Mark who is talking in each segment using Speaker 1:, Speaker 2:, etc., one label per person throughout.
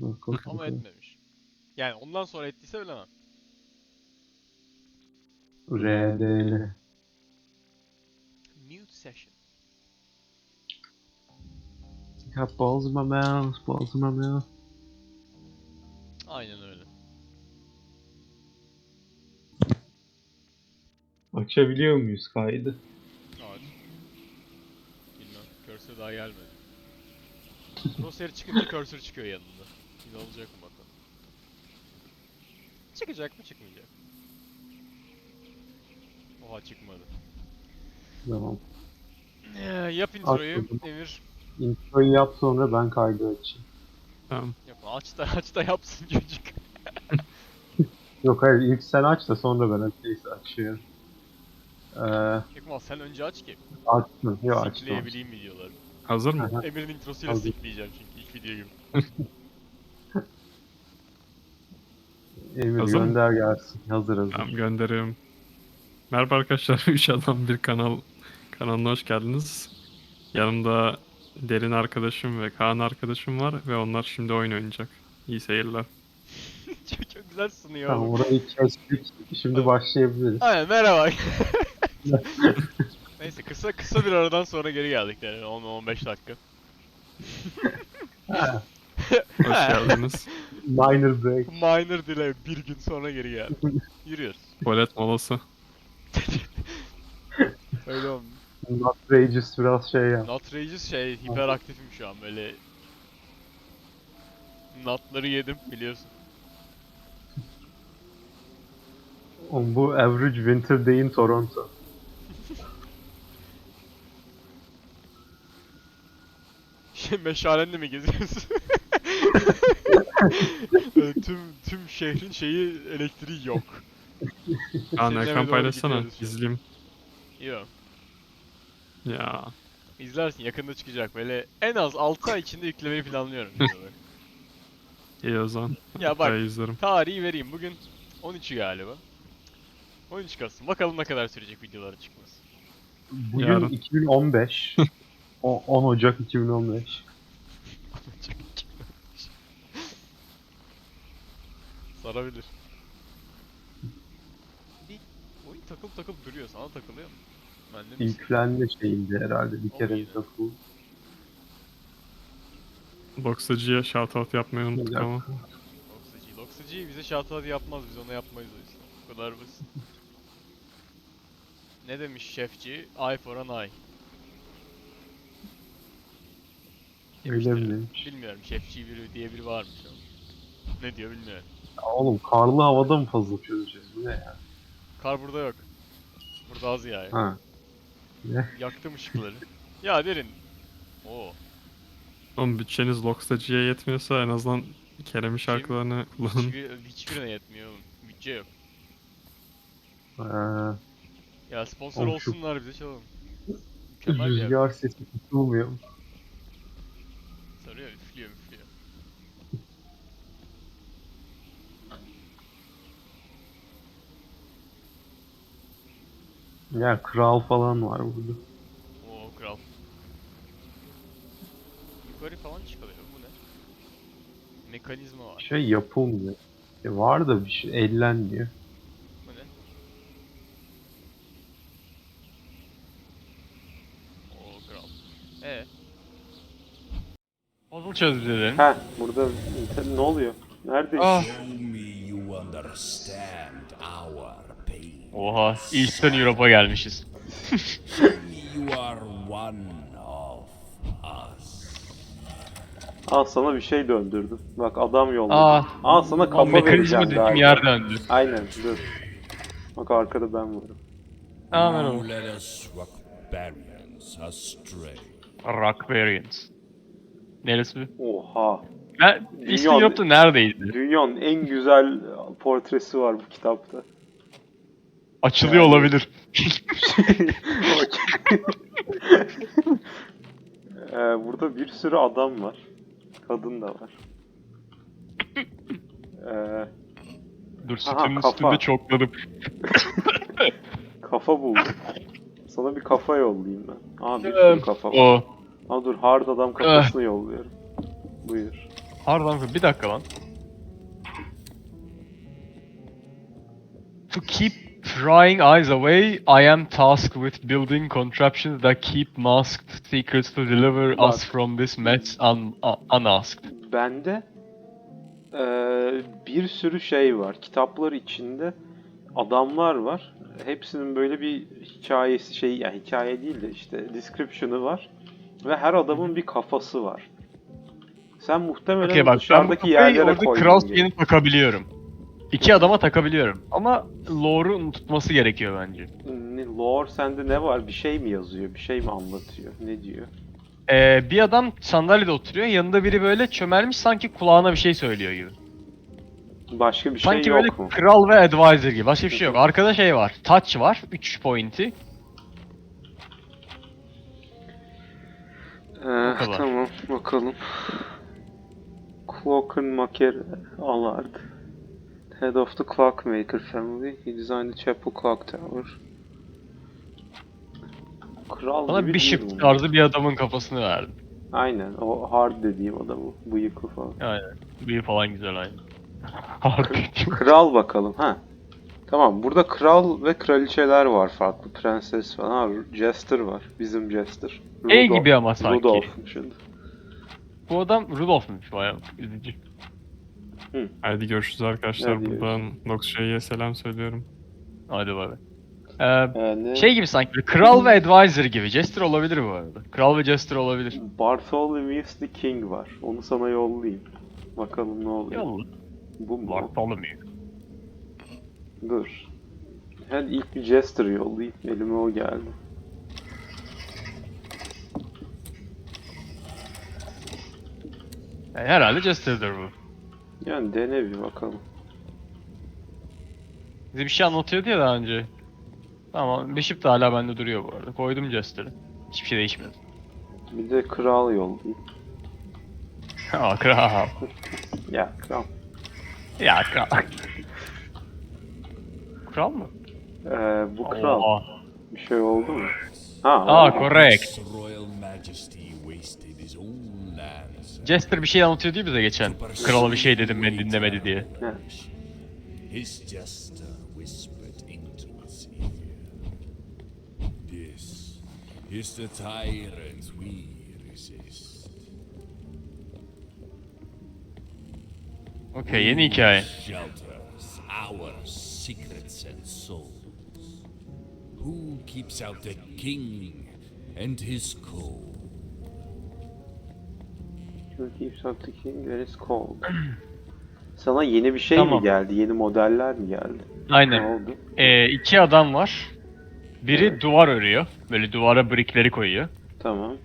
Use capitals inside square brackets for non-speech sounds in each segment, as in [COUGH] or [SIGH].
Speaker 1: Bak, bak,
Speaker 2: Ama etmemiş. Yani ondan sonra ettiyse bilemem.
Speaker 1: RDL.
Speaker 2: Mute session.
Speaker 1: Ya bozma mouse, bozma mouse.
Speaker 2: Aynen öyle.
Speaker 1: Açabiliyor muyuz kaydı?
Speaker 2: Evet. Bilmem. Cursor daha gelmedi. Crosshair çıkınca cursor çıkıyor yanında. Yine olacak mı bakalım. Çıkacak mı çıkmayacak. Oha çıkmadı.
Speaker 1: Tamam.
Speaker 2: Ee, yap introyu
Speaker 1: Atladım.
Speaker 2: Emir.
Speaker 1: Introyu yap sonra ben kaydı açayım.
Speaker 3: Tamam.
Speaker 2: Yap, aç da aç da yapsın çocuk. [LAUGHS]
Speaker 1: Yok hayır ilk sen aç da sonra ben açayım açıyorum. Ee,
Speaker 2: Ekmal sen önce aç ki.
Speaker 1: açtım. Yok açtım.
Speaker 2: Sikleyebileyim videoları.
Speaker 3: Hazır mı?
Speaker 2: Emir'in introsuyla
Speaker 1: Hazır.
Speaker 2: sikleyeceğim çünkü ilk video gibi. [LAUGHS]
Speaker 1: Emir
Speaker 3: Hazır mı?
Speaker 1: gönder gelsin. Hazır hazır.
Speaker 3: Tamam gönderiyorum. Merhaba arkadaşlar. [LAUGHS] 3 adam bir kanal kanalına hoş geldiniz. Yanımda Derin arkadaşım ve Kaan arkadaşım var ve onlar şimdi oyun oynayacak. İyi seyirler. [LAUGHS]
Speaker 2: çok, çok güzel sunuyor.
Speaker 1: Tamam
Speaker 2: oğlum.
Speaker 1: orayı kestik. Şimdi
Speaker 2: Tamam.
Speaker 1: başlayabiliriz.
Speaker 2: Aynen merhaba. [LAUGHS] Neyse kısa kısa bir aradan sonra geri geldik yani 10-15 dakika.
Speaker 3: Hoş geldiniz.
Speaker 1: Minor break.
Speaker 2: Minor delay bir gün sonra geri geldik. [LAUGHS] Yürüyoruz.
Speaker 3: Tuvalet molası. [LAUGHS]
Speaker 2: Öyle oldu.
Speaker 1: Outrageous biraz şey ya.
Speaker 2: Outrageous şey hiperaktifim şu an böyle. Nutları yedim biliyorsun.
Speaker 1: Oğlum bu average winter day in Toronto. [LAUGHS]
Speaker 2: Şey meşalenle mi geziyorsun? Böyle [LAUGHS] tüm tüm şehrin şeyi elektriği yok.
Speaker 3: Kaan
Speaker 2: Seninle
Speaker 3: ekran
Speaker 2: doğru
Speaker 3: paylaşsana.
Speaker 2: gidiyoruz.
Speaker 3: İzleyeyim.
Speaker 2: Yok.
Speaker 3: Ya.
Speaker 2: İzlersin yakında çıkacak böyle en az 6 ay içinde yüklemeyi planlıyorum. [LAUGHS] videoları.
Speaker 3: iyi o zaman.
Speaker 2: ya bak
Speaker 3: Ben izlerim.
Speaker 2: tarihi vereyim bugün 13'ü galiba. 13 Kasım bakalım ne kadar sürecek videoların çıkması.
Speaker 1: Bugün
Speaker 3: Yarın.
Speaker 1: 2015. [LAUGHS] O- 10 Ocak 2015.
Speaker 2: Sarabilir. Bir oyun takılıp takılıp duruyor sana takılıyor mu? Bende mi?
Speaker 1: Yüklenme şeyinde herhalde bir
Speaker 2: O
Speaker 1: kere
Speaker 2: muydu?
Speaker 1: takıl.
Speaker 3: Boksacıya shoutout yapmayı unuttuk ama.
Speaker 2: Loxagy. Loxagy bize shoutout yapmaz biz ona yapmayız o yüzden. Bu kadar basit. [LAUGHS] ne demiş şefçi? Eye for an eye.
Speaker 1: Öyle mi?
Speaker 2: Bilmiyorum şefçi biri diye biri varmış ama. Ne diyor bilmiyorum.
Speaker 1: Ya oğlum karlı havada mı fazla çözeceğiz? Bu ne ya?
Speaker 2: Kar burada yok. Burada az yağıyor.
Speaker 1: Ha.
Speaker 2: Yaktım ışıkları. [LAUGHS] ya derin. Oo.
Speaker 3: Oğlum bütçeniz Loksacı'ya yetmiyorsa en azından Kerem'in şarkılarını kullanın.
Speaker 2: Hiçbir, hiçbirine yetmiyor oğlum. Bütçe yok.
Speaker 1: Ee,
Speaker 2: Ya sponsor
Speaker 1: Oğlum şu-
Speaker 2: olsunlar bize çalalım. [LAUGHS] Mükemmel ya.
Speaker 1: rüzgar sesi tutulmuyor Ya kral falan var burada.
Speaker 2: Oo kral. Yukarı falan çıkılıyor. Bu ne? Mekanizma var.
Speaker 1: Şey yapılmıyor. Ya var da bir şey ellenmiyor.
Speaker 2: Bu ne? Oo kral. Ee? Puzzle çözdü dedin.
Speaker 1: Heh burada ne oluyor? Neredeyiz?
Speaker 2: Ah.
Speaker 4: Me you understand our.
Speaker 2: Oha, Eastern Europe'a gelmişiz.
Speaker 4: Show me you are one of us.
Speaker 1: Al sana bir şey döndürdüm. Bak adam yolladı.
Speaker 2: Aa,
Speaker 1: Al sana kafa
Speaker 2: mekanizma
Speaker 1: vereceğim galiba.
Speaker 2: yer döndü.
Speaker 1: Aynen dur. Bak arkada ben varım.
Speaker 2: Tamam
Speaker 4: You let us barbarians astray.
Speaker 2: Rock Variants. Neresi?
Speaker 1: Oha.
Speaker 2: Ben
Speaker 1: Dünya-
Speaker 2: Eastern Europe'da neredeydi?
Speaker 1: Dünyanın en güzel portresi var bu kitapta.
Speaker 2: Açılıyor
Speaker 1: Yani-
Speaker 2: olabilir. [LAUGHS]
Speaker 1: ee, burada bir sürü adam var. Kadın da var. Ee,
Speaker 2: Dur
Speaker 1: Aha,
Speaker 2: sütunun
Speaker 1: kafa.
Speaker 2: üstünde çokladım. [LAUGHS]
Speaker 1: kafa buldum. Sana bir kafa yollayayım ben. Aa bir
Speaker 2: Ee,
Speaker 1: sürü kafa var.
Speaker 2: O.
Speaker 1: Aa dur hard adam kafasını yolluyorum. Buyur.
Speaker 2: Pardon bir dakika lan. To keep prying eyes away, I am tasked with building contraptions that keep masked secrets to deliver
Speaker 1: Bak.
Speaker 2: us from this mess un un- unasked.
Speaker 1: Bende eee, bir sürü şey var. Kitaplar içinde adamlar var. Hepsinin böyle bir hikayesi şey yani hikaye değil de işte description'ı var. Ve her adamın bir kafası var. Sen muhtemelen
Speaker 2: Okey bak ben bu
Speaker 1: dışarıdaki
Speaker 2: kafayı
Speaker 1: yerlere
Speaker 2: orada
Speaker 1: koydun.
Speaker 2: Kral
Speaker 1: gibi.
Speaker 2: Takabiliyorum. İki adama takabiliyorum. Ama lore'u tutması gerekiyor bence.
Speaker 1: Ne- Lore sende ne var? Bir şey mi yazıyor? Bir şey mi anlatıyor? Ne diyor?
Speaker 2: Ee, bir adam sandalyede oturuyor. Yanında biri böyle çömelmiş sanki kulağına bir şey söylüyor gibi.
Speaker 1: Başka bir şey
Speaker 2: Sanki
Speaker 1: yok
Speaker 2: böyle
Speaker 1: mu?
Speaker 2: kral ve advisor gibi. Başka bir şey yok. Arkada şey var. Touch var. 3 pointi.
Speaker 1: Ee,
Speaker 2: kadar.
Speaker 1: tamam bakalım. Clockmaker Allard. Head of the Clockmaker family. He designed the Chapel Clock Tower. Kral
Speaker 2: Bana
Speaker 1: gibi
Speaker 2: Bishop
Speaker 1: değil
Speaker 2: tarzı bir adamın kafasını verdi.
Speaker 1: Aynen o hard dediğim adamı. Bıyıklı falan.
Speaker 2: Aynen. Büyü falan güzel aynı. Harbi. [LAUGHS]
Speaker 1: Kral bakalım ha. Tamam burada kral ve kraliçeler var farklı. Prenses falan. Ha, Jester var. Bizim Jester.
Speaker 2: Şey
Speaker 1: Rudolph-
Speaker 2: gibi ama sanki.
Speaker 1: Rudolph'muş adı.
Speaker 2: Bu adam Rudolph'muş bayağı üzücü.
Speaker 3: Haydi görüşürüz arkadaşlar.
Speaker 1: Hadi
Speaker 3: Buradan Noxshae'ye selam söylüyorum.
Speaker 2: Hadi bay bay. Ee,
Speaker 1: Yani
Speaker 2: şey gibi sanki kral ve advisor gibi. Jester olabilir bu arada. Kral ve Jester olabilir.
Speaker 1: Bartholomew the King var. Onu sana yollayayım. Bakalım ne oluyor.
Speaker 2: Yolla.
Speaker 1: Bu mu?
Speaker 2: Bartholomew.
Speaker 1: Dur. Hadi ilk bir Jester yollayayım. Elime o geldi.
Speaker 2: Yani herhalde Jester'dır bu.
Speaker 1: Yani dene bir bakalım.
Speaker 2: Bize bir şey anlatıyordu ya daha önce. Tamam, Bishop da hala bende duruyor bu arada. Koydum Jester'ı. Hiçbir şey değişmedi.
Speaker 1: Bir de kral yollayayım.
Speaker 2: Aa kral. [LAUGHS]
Speaker 1: Ya kral.
Speaker 2: Ya kral. Kral mı?
Speaker 1: Ee, bu kral.
Speaker 2: Oha.
Speaker 1: Bir şey oldu mu? Ha,
Speaker 2: Aa
Speaker 1: oldu.
Speaker 2: correct.
Speaker 4: His Royal Majesty wasted his own lands.
Speaker 2: Jester bir şey anlatıyordu ya bize geçen. Krala bir şey dedim ben dinlemedi diye.
Speaker 1: Heh.
Speaker 4: His jester whispered into his ear. This is the tyrant we resist.
Speaker 2: Okey yeni hikaye.
Speaker 4: Shelters our secrets and souls. Who keeps out the king and his cold?
Speaker 1: Who keeps up the king that is cold. Sana yeni bir şey
Speaker 2: Tamam.
Speaker 1: mi geldi? Yeni modeller mi geldi? Ne
Speaker 2: Aynen.
Speaker 1: oldu?
Speaker 2: Ee, iki adam var. Biri duvar örüyor. Böyle duvara brickleri koyuyor.
Speaker 1: Tamam.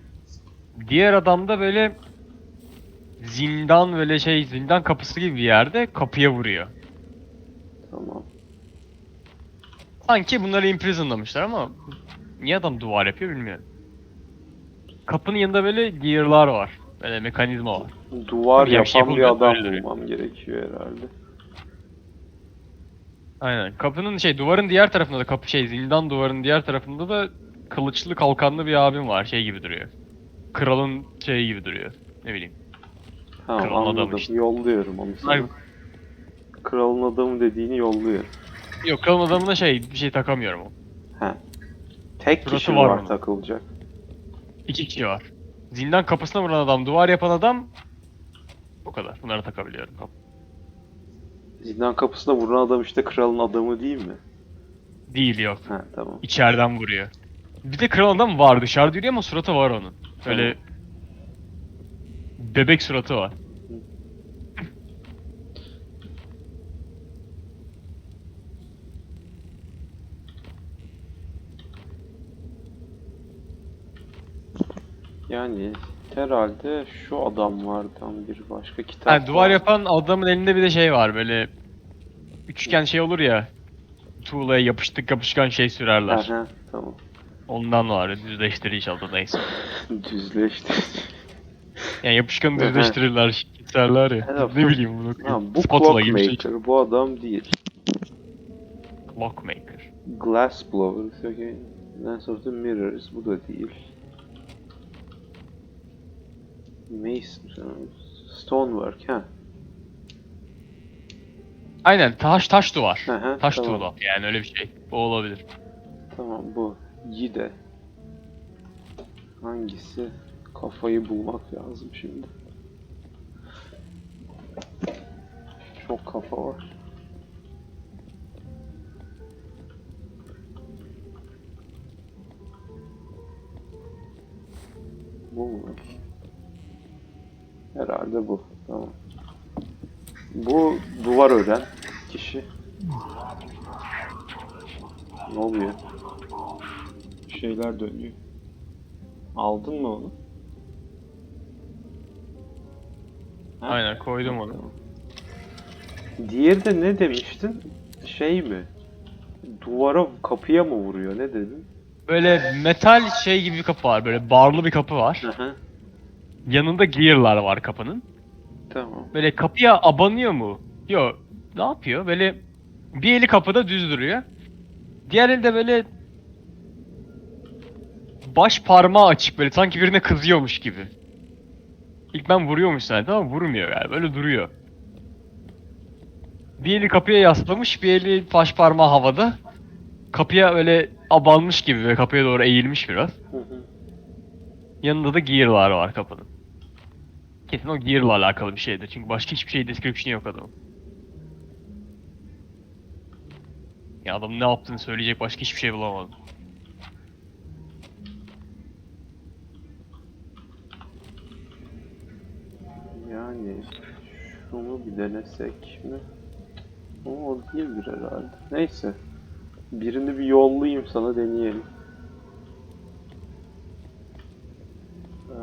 Speaker 2: Diğer adam da böyle zindan böyle şey zindan kapısı gibi bir yerde kapıya vuruyor.
Speaker 1: Tamam.
Speaker 2: Sanki bunları imprisonlamışlar ama niye adam duvar yapıyor bilmiyorum. Kapının yanında böyle gear'lar var. Böyle mekanizma var.
Speaker 1: Duvar
Speaker 2: bir şey
Speaker 1: yapan bir
Speaker 2: bulacağız,
Speaker 1: adam
Speaker 2: öyle
Speaker 1: bulmam gerekiyor herhalde.
Speaker 2: Aynen. Kapının şey duvarın diğer tarafında da kapı şey zindan duvarın diğer tarafında da kılıçlı kalkanlı bir abim var. Şey gibi duruyor. Kralın şeyi gibi duruyor. Ne bileyim.
Speaker 1: Tamam
Speaker 2: Kralın adamı
Speaker 1: anladım.
Speaker 2: işte.
Speaker 1: Yolluyorum onu sana.
Speaker 2: Ay-
Speaker 1: Kralın adamı dediğini yolluyorum.
Speaker 2: Yok kralın adamına şey bir şey takamıyorum.
Speaker 1: He. Tek
Speaker 2: Suratı
Speaker 1: kişi
Speaker 2: var
Speaker 1: var,
Speaker 2: mı?
Speaker 1: takılacak.
Speaker 2: İki kişi var. Zindan kapısına vuran adam, duvar yapan adam. O kadar. Bunları takabiliyorum.
Speaker 1: Zindan kapısına vuran adam işte kralın adamı değil mi?
Speaker 2: Değil yok.
Speaker 1: He tamam.
Speaker 2: İçeriden vuruyor. Bir de kral adam var dışarıda yürüyor ama suratı var onun. Öyle bebek suratı var.
Speaker 1: Yani herhalde şu adamlardan bir başka kitap
Speaker 2: Ha, duvar
Speaker 1: var.
Speaker 2: yapan adamın elinde bir de şey var böyle üçgen şey olur ya tuğlaya yapıştık yapışkan şey sürerler.
Speaker 1: Aha, tamam.
Speaker 2: Ondan var düzleştirici adı neyse. [LAUGHS]
Speaker 1: Düzleşti.
Speaker 2: Yani yapışkanı
Speaker 1: Aha.
Speaker 2: düzleştirirler, keserler ya.
Speaker 1: Evet,
Speaker 2: ne bileyim bunu.
Speaker 1: ha, bu
Speaker 2: Spatula gibi şey.
Speaker 1: Clockmaker. Bu adam değil.
Speaker 2: Clockmaker.
Speaker 1: Glassblower. Okay. Lens of the Mirrors. Bu da değil. Mason. Stonework. Ha.
Speaker 2: Aynen taş taş duvar.
Speaker 1: Hı,
Speaker 2: taş
Speaker 1: tamam.
Speaker 2: tuğla yani öyle bir şey. O olabilir.
Speaker 1: Tamam bu. Yide. Hangisi? Kafayı bulmak lazım şimdi. Çok kafa var. Bu mu? Herhalde bu. Tamam. Bu duvar ören kişi. Ne oluyor? şeyler dönüyor. Aldın mı onu? Ha?
Speaker 2: Aynen koydum onu.
Speaker 1: Tamam. Diğeri de ne demiştin? Şey mi? Duvara kapıya mı vuruyor? Ne dedin?
Speaker 2: Böyle metal şey gibi bir kapı var. Böyle barlı bir kapı var.
Speaker 1: Aha.
Speaker 2: Yanında gear'lar var kapının.
Speaker 1: Tamam.
Speaker 2: Böyle kapıya abanıyor mu? Yok. Ne yapıyor? Böyle bir eli kapıda düz duruyor. Diğer elde böyle baş parmağı açık böyle sanki birine kızıyormuş gibi. İlk ben vuruyormuş zaten ama vurmuyor yani böyle duruyor. Bir eli kapıya yaslamış, bir eli baş parmağı havada. Kapıya öyle abanmış gibi ve kapıya doğru eğilmiş biraz.
Speaker 1: Hı hı.
Speaker 2: Yanında da gear'lar var kapının. Kesin o gear'la alakalı bir şeydir. Çünkü başka hiçbir şey description'ı yok adamın. Ya adam ne yaptığını söyleyecek başka hiçbir şey bulamadım.
Speaker 1: Yani şunu bir denesek mi? O değildir herhalde. Neyse. Birini bir yollayayım sana deneyelim. Ee,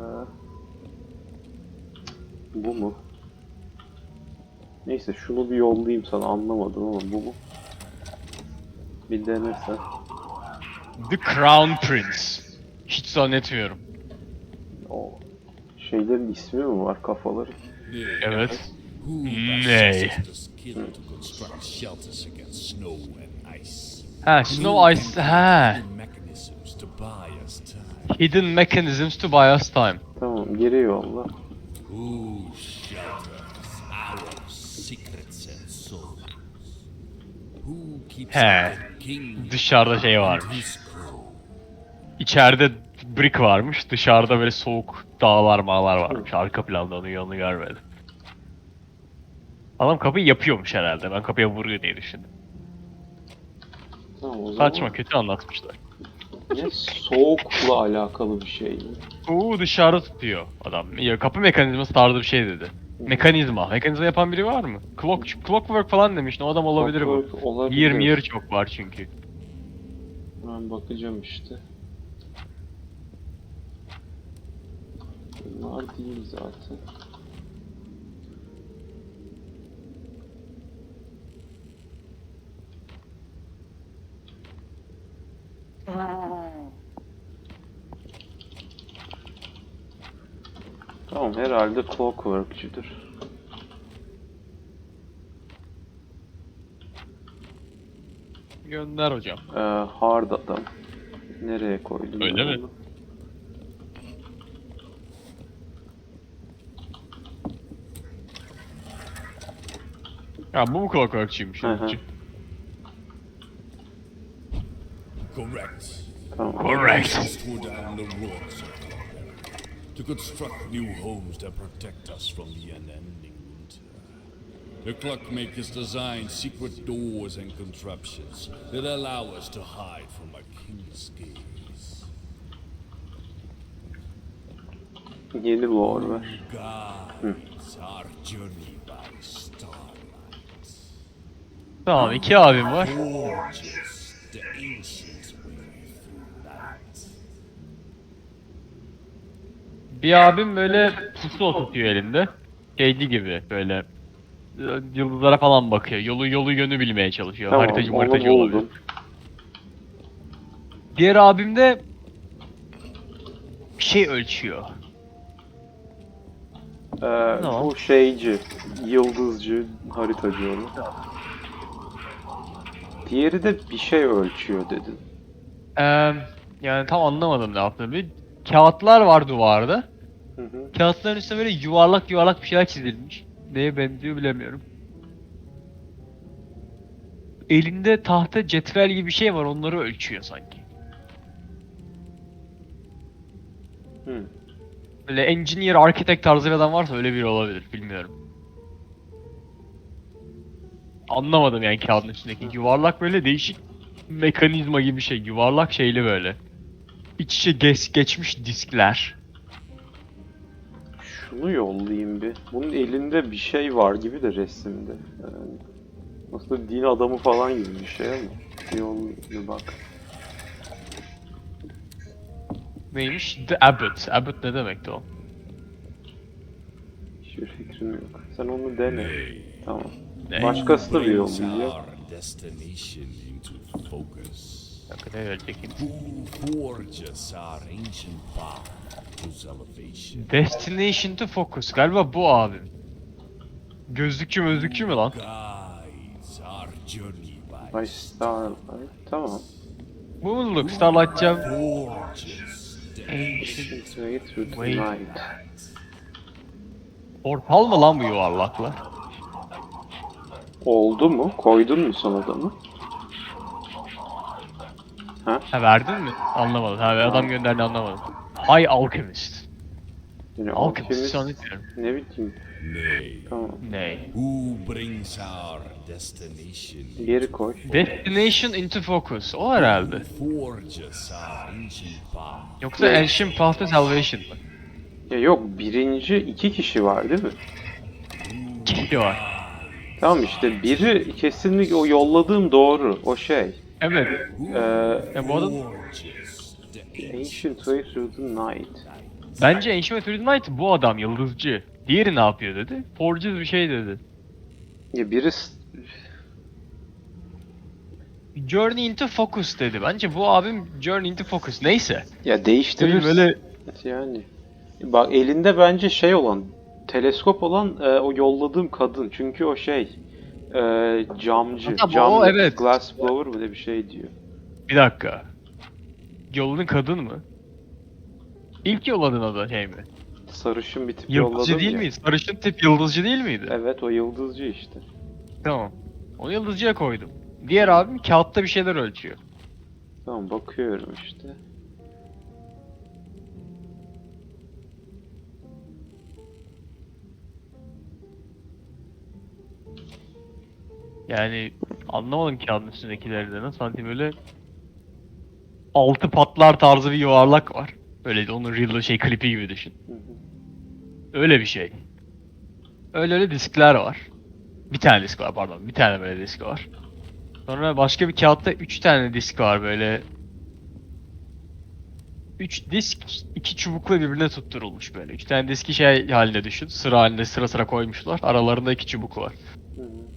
Speaker 1: bu mu? Neyse şunu bir yollayayım sana anlamadım ama bu mu? Bir denesen.
Speaker 2: The Crown Prince. Hiç zannetmiyorum.
Speaker 1: O şeylerin ismi mi var kafaları?
Speaker 2: Evet.
Speaker 4: İce?
Speaker 2: Ha, Snow Ice, ha.
Speaker 4: Hidden mechanisms to buy us time.
Speaker 2: Hidden mechanisms to buy us time.
Speaker 1: Tamam geri yolla.
Speaker 4: Who shelters our secrets and souls? Who keeps
Speaker 2: He.
Speaker 4: the king
Speaker 2: Dışarıda şey
Speaker 4: and
Speaker 2: varmış.
Speaker 4: his?
Speaker 2: İçeride brick varmış, dışarıda böyle soğuk dağlar mağlar varmış. Arka planda onu yanını görmedim. Adam kapıyı yapıyormuş herhalde. Ben kapıya vuruyor diye düşündüm.
Speaker 1: Tamam o zaman.
Speaker 2: Saçma, kötü anlatmışlar.
Speaker 1: Ne soğukla alakalı bir şey?
Speaker 2: Uuu dışarı tutuyor adam. Ya, kapı mekanizması tarzı bir şey dedi. Mekanizma. Mekanizma yapan biri var mı? Clock, clockwork falan demiştin. O adam olabilir bu.
Speaker 1: Clockwork Olabilir.
Speaker 2: 20 year çok var çünkü.
Speaker 1: Ben bakacağım işte. Bunlar değil zaten. Tamam herhalde Clockwork'cüdür.
Speaker 2: Gönder hocam.
Speaker 1: Ee, hard adam. Nereye koydum?
Speaker 2: Öyle mi?
Speaker 1: onu?
Speaker 2: Ya bu mu clockworkçıymış?
Speaker 1: Hı hı.
Speaker 4: Correct.
Speaker 1: Tamam.
Speaker 4: Down the ruins to construct new homes that protect us from the unending winter. The clockmakers designed secret doors and contraptions that allow us to hide from our king's gaze.
Speaker 1: Yeni lore ver.
Speaker 4: Guides our journey by starlight.
Speaker 2: Tamam iki abim var.
Speaker 4: Forges
Speaker 2: Bir abim böyle pusula tutuyor elinde. Şeydi gibi böyle e, yıldızlara falan bakıyor. Yolu yolu yönü bilmeye çalışıyor.
Speaker 1: Tamam,
Speaker 2: haritacı
Speaker 1: onu
Speaker 2: haritacı olabilir.
Speaker 1: buldum.
Speaker 2: Diğer abim de bir şey ölçüyor.
Speaker 1: Ee,
Speaker 2: Tamam.
Speaker 1: Bu şeyci, yıldızcı, haritacı onu. Diğeri de bir şey ölçüyor dedin.
Speaker 2: Ee, yani tam anlamadım ne yaptığını. Bir kağıtlar var duvarda.
Speaker 1: Hı hı.
Speaker 2: Kağıtların üstüne böyle yuvarlak yuvarlak bir şeyler çizilmiş. Neye benziyor bilemiyorum. Elinde tahta cetvel gibi bir şey var onları ölçüyor sanki.
Speaker 1: Hı.
Speaker 2: Böyle engineer, architect tarzı bir adam varsa öyle biri olabilir bilmiyorum. Anlamadım yani kağıdın üstündeki yuvarlak böyle değişik mekanizma gibi bir şey. Yuvarlak şeyli böyle. İç içe geç, geçmiş diskler.
Speaker 1: Şunu yollayayım bir. Bunun elinde bir şey var gibi de resimde. Yani aslında din adamı falan gibi bir şey ama. Bir yollayayım bir bak.
Speaker 2: Neymiş? The Abbot. Abbot ne demekti o?
Speaker 1: Hiçbir fikrim yok. Sen onu dene. Tamam. Başkası da bir yollayacak.
Speaker 4: Our destination into focus.
Speaker 2: Bir dakika ne verecek?
Speaker 4: Who forges our ancient path to salvation?
Speaker 2: Destination to Focus. Galiba bu abim. Gözlükçü mözlükçü mü lan?
Speaker 4: Guides our journey by
Speaker 1: Ay Starlight. Tamam.
Speaker 2: Bu mutluluk.
Speaker 1: Way through the
Speaker 2: Wait.
Speaker 1: night.
Speaker 2: Portal mı lan bu yuvarlaklar?
Speaker 1: Oldu mu? Koydun mu son adamı? Ha?
Speaker 2: Ha verdin mi? Anlamadım. Ha adam gönderdi anlamadım. High Alchemist.
Speaker 1: Yani
Speaker 2: Alchemist
Speaker 1: Alchemist
Speaker 2: sanıyorum.
Speaker 1: ne bileyim.
Speaker 4: Nay.
Speaker 1: Tamam.
Speaker 2: Ne?
Speaker 4: Who brings our destination?
Speaker 1: Geri koy.
Speaker 2: Destination into Focus. O herhalde.
Speaker 4: Forges our ancient path.
Speaker 2: Yoksa Ancient Path to Salvation mı?
Speaker 1: Ya yok birinci iki kişi var değil mi?
Speaker 2: Kişi var.
Speaker 1: Tamam işte biri kesinlikle o yolladığım doğru. O şey.
Speaker 2: Evet.
Speaker 1: Ee,
Speaker 2: Ya bu adam...
Speaker 1: Ancient Way Through the Night.
Speaker 2: Bence Ancient Path to Night bu adam yıldızcı. Diğeri ne yapıyor dedi. Forges bir şey dedi.
Speaker 1: Ya biri s-
Speaker 2: Journey into Focus dedi. Bence bu abim Journey into Focus. Neyse.
Speaker 1: ya değiştirir.
Speaker 2: Böyle
Speaker 1: Yani. Bak elinde bence şey olan teleskop olan e, o yolladığım kadın. Çünkü o şey e, camcı.
Speaker 2: Tamam,
Speaker 1: Cam,
Speaker 2: o evet.
Speaker 1: Glass blower mı ne bir şey diyor.
Speaker 2: bir dakika. Yolladığın kadın mı? İlk yolladığın adı şey mi?
Speaker 1: Sarışın bir tip
Speaker 2: Yıldızcı
Speaker 1: yolladım
Speaker 2: değil
Speaker 1: ya.
Speaker 2: miydi? Sarışın tip yıldızcı değil miydi?
Speaker 1: Evet o yıldızcı işte.
Speaker 2: Tamam. Onu yıldızcıya koydum. Diğer abim kağıtta bir şeyler ölçüyor.
Speaker 1: Tamam bakıyorum işte.
Speaker 2: Yani anlamadım kağıdın üstündekileri de nasıl sanki böyle altı patlar tarzı bir yuvarlak var. Böyle onun real şey klipi gibi düşün. Öyle bir şey. Öyle öyle diskler var. Bir tane disk var pardon. Bir tane böyle disk var. Sonra başka bir kağıtta üç tane disk var böyle. Üç disk iki çubukla birbirine tutturulmuş böyle. Üç tane diski şey halinde düşün. Sıra halinde sıra sıra koymuşlar. Aralarında iki çubuk var.
Speaker 1: Hı hı.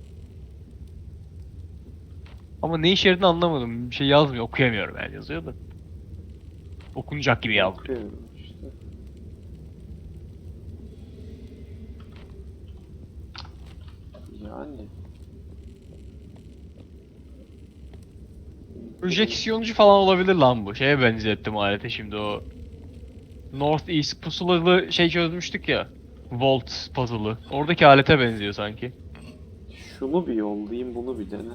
Speaker 2: Ama ne işe yaradığını anlamadım. Bir şey yazmıyor. Okuyamıyorum yani yazıyor da. Okunacak gibi yazmıyor.
Speaker 1: Bakıyorum işte. Yani.
Speaker 2: Projeksiyoncu falan olabilir lan bu. Şeye benzettim alete şimdi o. North East pusulalı şey çözmüştük ya. Volt puzzle'ı. Oradaki alete benziyor sanki.
Speaker 1: Şunu bir yollayayım bunu bir dene.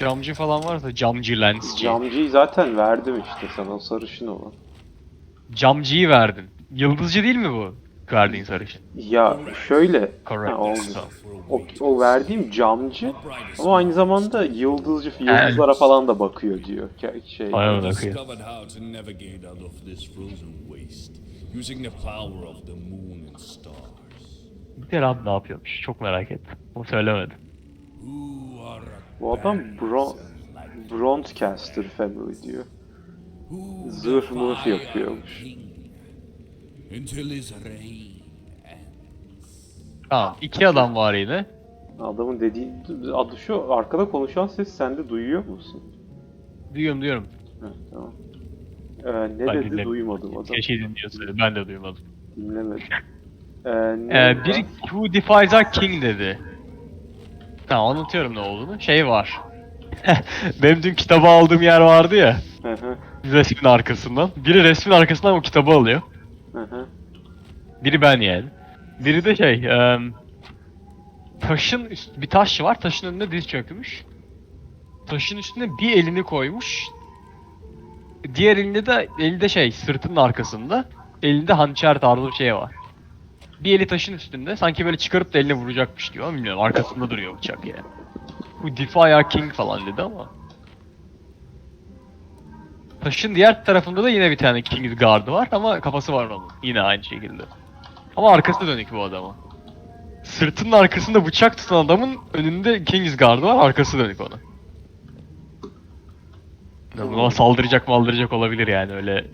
Speaker 2: Camcı falan varsa camcı lensçi.
Speaker 1: Camcıyı zaten verdim işte sana o sarışın olan.
Speaker 2: Camcıyı verdin. Yıldızcı değil mi bu? Verdiğin sarışın.
Speaker 1: Ya şöyle
Speaker 2: Correct.
Speaker 1: ha, oldu. O, o verdiğim camcı ama aynı zamanda yıldızcı yıldızlara falan da bakıyor diyor. Ke- Şey.
Speaker 2: Aynen bakıyor.
Speaker 4: discovered how to navigate out of this frozen waste using the power of the moon and stars.
Speaker 2: Bir abi ne yapıyormuş? Çok merak ettim. Onu söylemedi.
Speaker 4: Who are
Speaker 1: Bu adam Bron Bronzecaster Family diyor. Zırh mırh yapıyormuş.
Speaker 2: Tamam. iki adam var yine.
Speaker 1: Adamın dediği adı şu arkada konuşan ses sen de duyuyor musun?
Speaker 2: Diyorum diyorum.
Speaker 1: Ha, tamam. Ee, ne
Speaker 2: Ben
Speaker 1: dedi
Speaker 2: dinlemedim.
Speaker 1: duymadım adam.
Speaker 2: Keşke dinliyor söyle. Ben de duymadım.
Speaker 1: Dinlemedim. Ee, ne
Speaker 2: Ee, biri Who Defies Our King dedi. Tamam anlatıyorum ne olduğunu. Şey var. [LAUGHS] Benim dün kitabı aldığım yer vardı ya.
Speaker 1: Hı hı,
Speaker 2: Resmin arkasından. Biri resmin arkasından o kitabı alıyor.
Speaker 1: hı hı.
Speaker 2: Biri ben yani. Biri de şey, em, taşın üst, bir taş var, taşın önünde diz çökmüş. Taşın üstüne bir elini koymuş. Diğer elinde de elinde şey, sırtının arkasında. Elinde hançer tarzı bir şey var. Bir eli taşın üstünde, sanki böyle çıkarıp da eline vuracakmış gibi ama bilmiyorum, arkasında duruyor bıçak yani. Bu Defy King falan dedi ama. Taşın diğer tarafında da yine bir tane King's Guard'ı var ama kafası var onun. Yine aynı şekilde. Ama arkası dönük bu adamın. Sırtının arkasında bıçak tutan adamın önünde King's Guard'ı var, arkası dönük ona. Ya Buna saldıracak maldıracak olabilir yani öyle.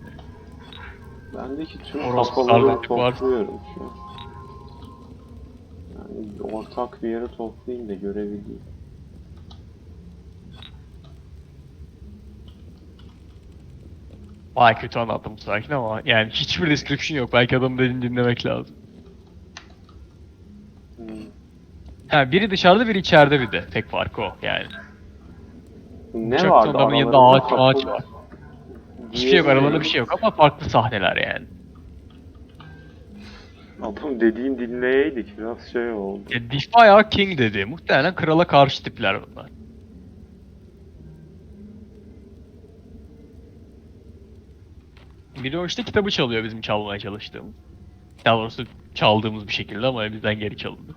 Speaker 1: Bendeki tüm
Speaker 2: Orospu
Speaker 1: kafaları
Speaker 2: sardık var.
Speaker 1: topluyorum şu an. Ortak bir yere toplayayım da görebileyim.
Speaker 2: Vay kötü anlattım sakin ama yani hiçbir description yok. Belki adamın dediğini dinlemek lazım.
Speaker 1: Hmm.
Speaker 2: Ha biri dışarıda biri içeride bir de. Tek farkı o yani.
Speaker 1: Ne
Speaker 2: Uçakta
Speaker 1: vardı
Speaker 2: adamın yanında ağaç- ağaç var. Hiçbir şey yok aralarında bir şey yok ama farklı sahneler yani.
Speaker 1: Adam dediğin dinleyeydik biraz şey oldu.
Speaker 2: Ya Defy King dedi. Muhtemelen krala karşı tipler bunlar. Biri o işte kitabı çalıyor bizim çalmaya çalıştığımız. Daha doğrusu çaldığımız bir şekilde ama bizden geri çalındı.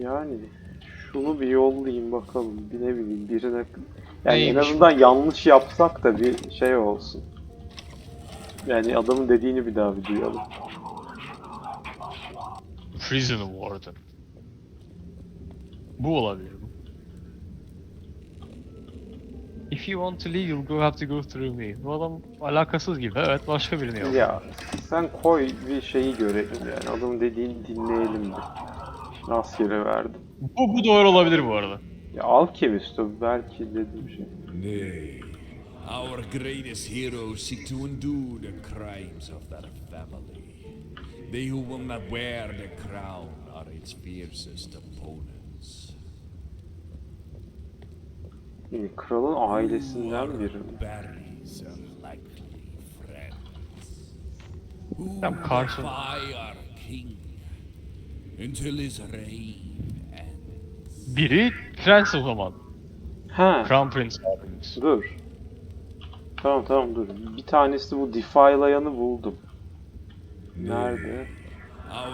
Speaker 1: Yani şunu bir yollayayım bakalım. Bir ne bileyim birine... Yani en
Speaker 2: Neymiş?
Speaker 1: azından yanlış yapsak da bir şey olsun. Yani adamın dediğini bir daha bir duyalım.
Speaker 2: Prison Warden. Bu olabilir bu. If you want to leave, you'll go have to go through me. Bu adam alakasız gibi. Evet, başka birini yok.
Speaker 1: Ya sen koy bir şeyi görelim yani. Adamın dediğini dinleyelim de. Rastgele verdim.
Speaker 2: Bu, bu doğru olabilir bu arada.
Speaker 1: Ya Alchemist o belki dediğim şey.
Speaker 4: Nay, our greatest heroes seek to undo the crimes of that family. They who will not wear the crown are its fiercest opponents.
Speaker 1: Yani kralın ailesinden biri?
Speaker 4: Barry's unlikely friends. Who will until his reign ends.
Speaker 2: Biri prens o zaman.
Speaker 1: Ha.
Speaker 2: Crown Prince abimiz.
Speaker 1: Dur. Tamam tamam dur. Bir tanesi bu Defilayan'ı buldum. Nerede?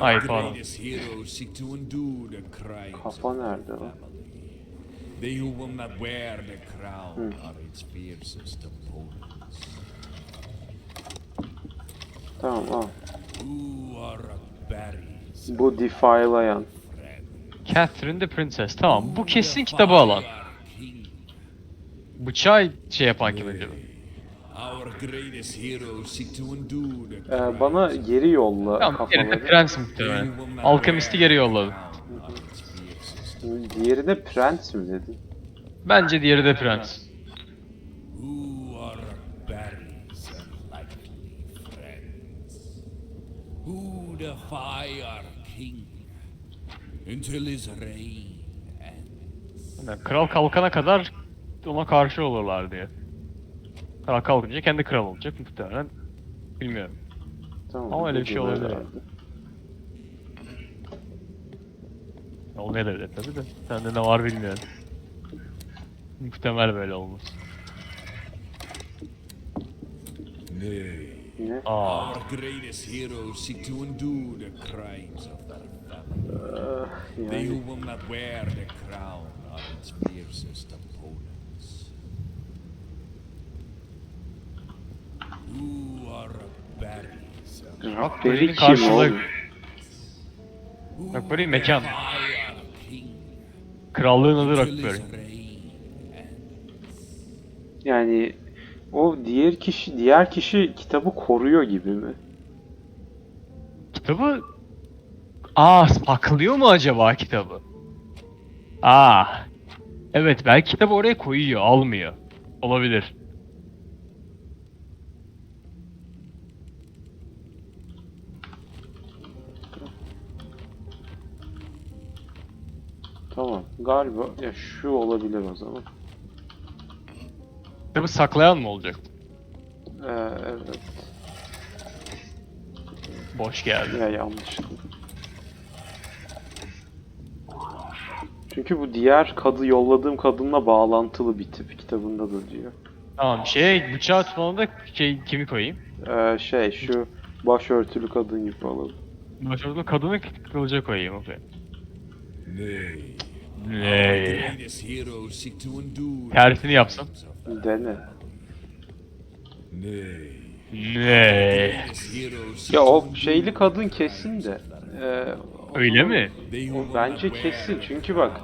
Speaker 2: Ay,
Speaker 4: crimes
Speaker 1: Kafa nerede lan?
Speaker 4: They who will not wear the crown are its fiercest opponents.
Speaker 1: Tamam al.
Speaker 4: Who are Barry's
Speaker 1: Bu Defilayan.
Speaker 4: friends?
Speaker 2: Catherine the Princess. Tamam, bu kesin kitabı alan. Bıçağı şey yapan kim acaba?
Speaker 1: Ee, bana geri yolla
Speaker 2: Tamam,
Speaker 1: kafaları.
Speaker 2: prens muhtemelen. Geri yolladı.
Speaker 1: Diğeri de prens mi dedin?
Speaker 2: Bence diğeri de prens.
Speaker 4: Who defy until his reign ends?
Speaker 2: Yani kral kalkana kadar ona karşı olurlar diye. Kral kalkınca kendi kral olacak muhtemelen. Bilmiyorum.
Speaker 1: Tamam.
Speaker 2: Ama öyle bir şey olabilir.
Speaker 1: herhalde.
Speaker 2: O ne devlet tabi de. Sende ne var bilmiyorum. Muhtemel böyle olmaz.
Speaker 1: Yine.
Speaker 2: Aa,
Speaker 4: Our greatest heroes seek to undo the crimes of.
Speaker 1: Ee,
Speaker 4: They who will not wear the crown are its fiercest opponents. Who are Barry's
Speaker 1: Rabberi kim
Speaker 2: karşılığı-
Speaker 1: oğlum?
Speaker 2: Bak böyle mekan. Krallığın adı
Speaker 4: ends?
Speaker 1: Yani o diğer kişi diğer kişi kitabı koruyor gibi mi?
Speaker 2: Kitabı... Aa saklıyor mu acaba kitabı? Aa. Evet belki kitabı oraya koyuyor, almıyor. Olabilir.
Speaker 1: Tamam. Galiba ya şu olabilir o zaman.
Speaker 2: Kitabı saklayan mı olacak?
Speaker 1: Ee, evet.
Speaker 2: Boş geldi.
Speaker 1: Ya yanlışlıkla. Çünkü bu diğer kadı yolladığım kadınla bağlantılı bir tip kitabında da diyor.
Speaker 2: Tamam şey bıçağı tutmamda da şey kimi koyayım?
Speaker 1: Ee, şey şu başörtülü kadın gibi alalım.
Speaker 2: Başörtülü kadını kılıca koyayım okey. Ney?
Speaker 4: The
Speaker 2: Tersini
Speaker 4: man.
Speaker 1: Dene.
Speaker 2: Ney?
Speaker 4: Seek
Speaker 1: Ya o şeyli kadın kesin de. Ee,
Speaker 2: Öyle mi?
Speaker 1: Bence kesin çünkü bak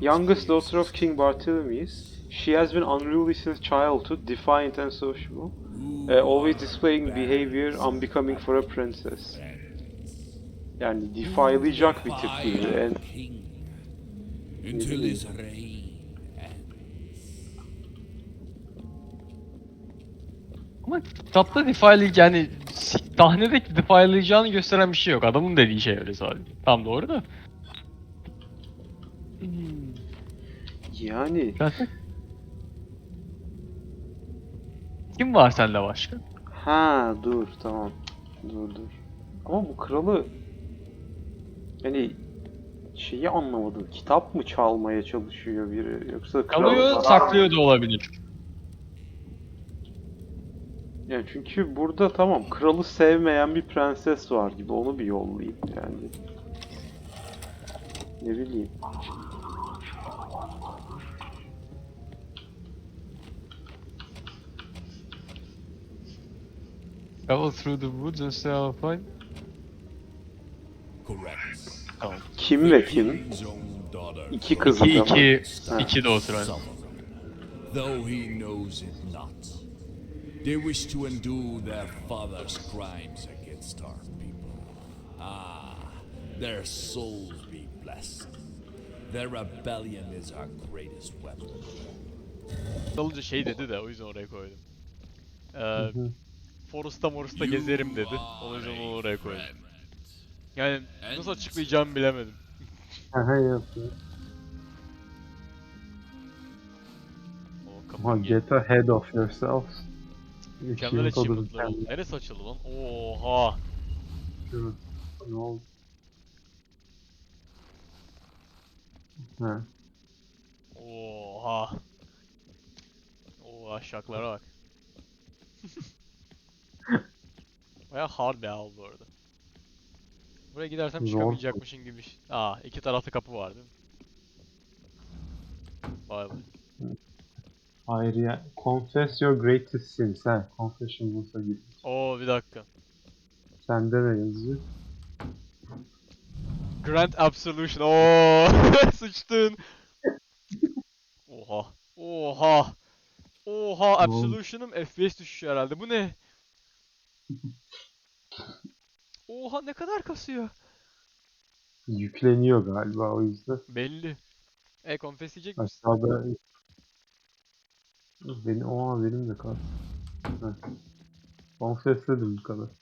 Speaker 1: Youngest daughter of King Bartholomew She has been unruly since childhood, defiant and sociable. Uh, always displaying behavior unbecoming for a princess. Yani defylayacak bir tip gibi. En,
Speaker 2: Ama kitapta defile yani sahnede defile'layacağını gösteren bir şey yok. Adamın dediği şey öyle sadece. Tam doğru da.
Speaker 1: yani
Speaker 2: Zaten. Kim var sende başka?
Speaker 1: ha dur tamam. Dur dur. Ama bu kralı yani şeyi anlamadım. Kitap mı çalmaya çalışıyor biri yoksa kral
Speaker 2: Kalıyor, saklıyor da olabilir.
Speaker 1: Yani çünkü burada tamam kralı sevmeyen bir prenses var gibi onu bir yollayayım yani. Ne bileyim.
Speaker 2: Travel through the woods and stay out of fight.
Speaker 4: correct.
Speaker 2: Tamam.
Speaker 1: Kim ve kim? İki kızı
Speaker 2: İki, iki, iki de otur.
Speaker 4: Some of them, though he knows it not, they wish to undo their father's crimes against our people. Ah, their souls be blessed. Their rebellion is our greatest weapon.
Speaker 5: Dalınca şey dedi de o yüzden oraya koydum. Ee, Forest'ta Morust'ta gezerim dedi. O yüzden onu oraya koydum. Yani nasıl açıklayacağımı bilemedim.
Speaker 6: Aha yapıyor.
Speaker 5: O
Speaker 6: get ahead of yourself.
Speaker 5: Mükemmel achievement'lar oldu. Neresi açıldı lan? Oha!
Speaker 6: Değil mi? Ne oldu? Ha.
Speaker 5: Oha! Oha şaklara bak. [LAUGHS] Baya hard al bu arada. Buraya gidersem çıkamayacakmışın gibi. Aa iki tarafta kapı var değil mi? Vay be.
Speaker 6: Hayır ya. Confess your greatest sins. Ha. Confession Booth'a gir.
Speaker 5: Oo bir dakika.
Speaker 6: Sende ne yazıyor?
Speaker 5: Grand Absolution. Oo [LAUGHS] sıçtın. Oha. Oha. Oha Absolution'ım FPS düşüyor herhalde. Bu ne? Oha ne kadar kasıyor.
Speaker 6: Yükleniyor galiba o yüzden.
Speaker 5: Belli. E confess diyecek misin?
Speaker 6: Aşağıda benim, oha benim de kal. Ha. Confess dedim bu kadar.